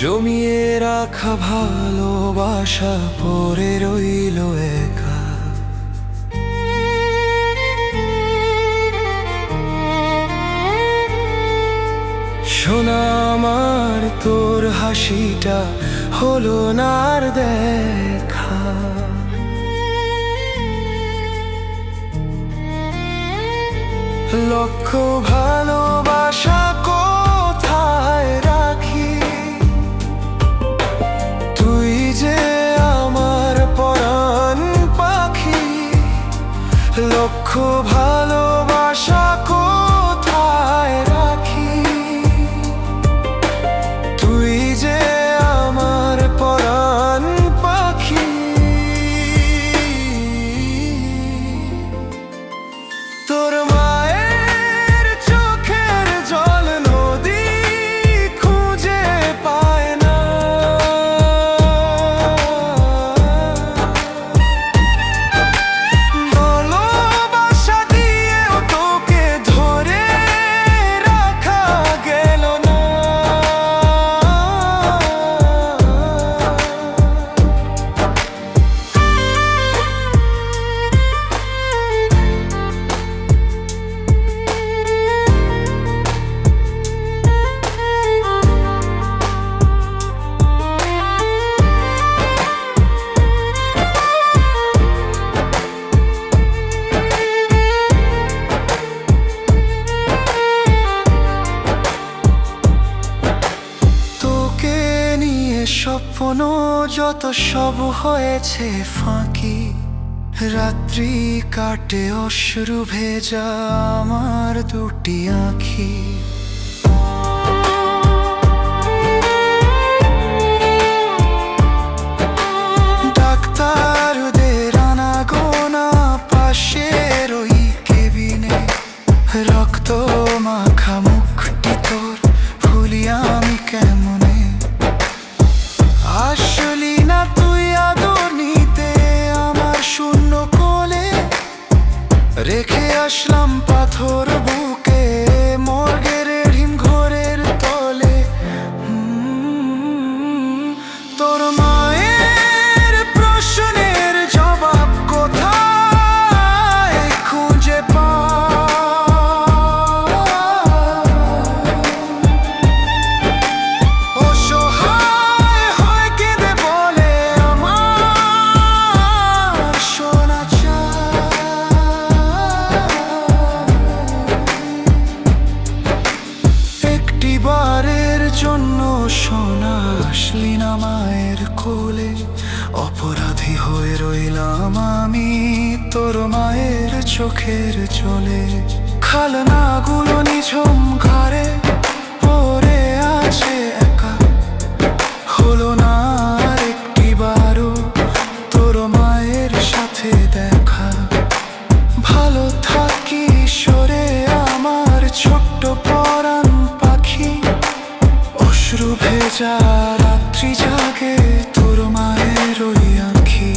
জমিয়ে রাখা ভালোবাসা পরে রইল এক। আমার তোর হাসিটা হলো না আর দেখা। লক্ষ ভালোবাসা স্বপ্ন যত সব হয়েছে ফাঁকি। রাত্রি কাটে অশ্রু ভেজা আমার দুটি আঁখি। রেখে আসলাম পাথর বুকে। মায়ের কোলে অপরাধী হয়ে রইলাম আমি তোর মায়ের চোখের চলে। খালনাগুলো নিঝুম ঘরে পড়ে আছে একা। হলো না আর একটি বারও তোর মায়ের সাথে দেখা। ভালো থাকি সরে আমার ছোট্ট পরাণ পাখি। অশ্রু ভেজা রাত্রি জাগে তোর মায়ের ওই আঁখি।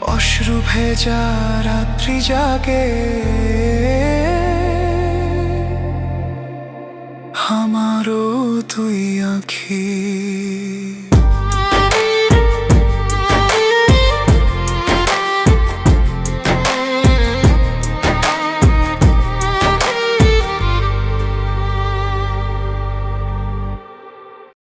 অশ্রু ভেজা রাত্রি জাগে। আমারও তুই আঁখি।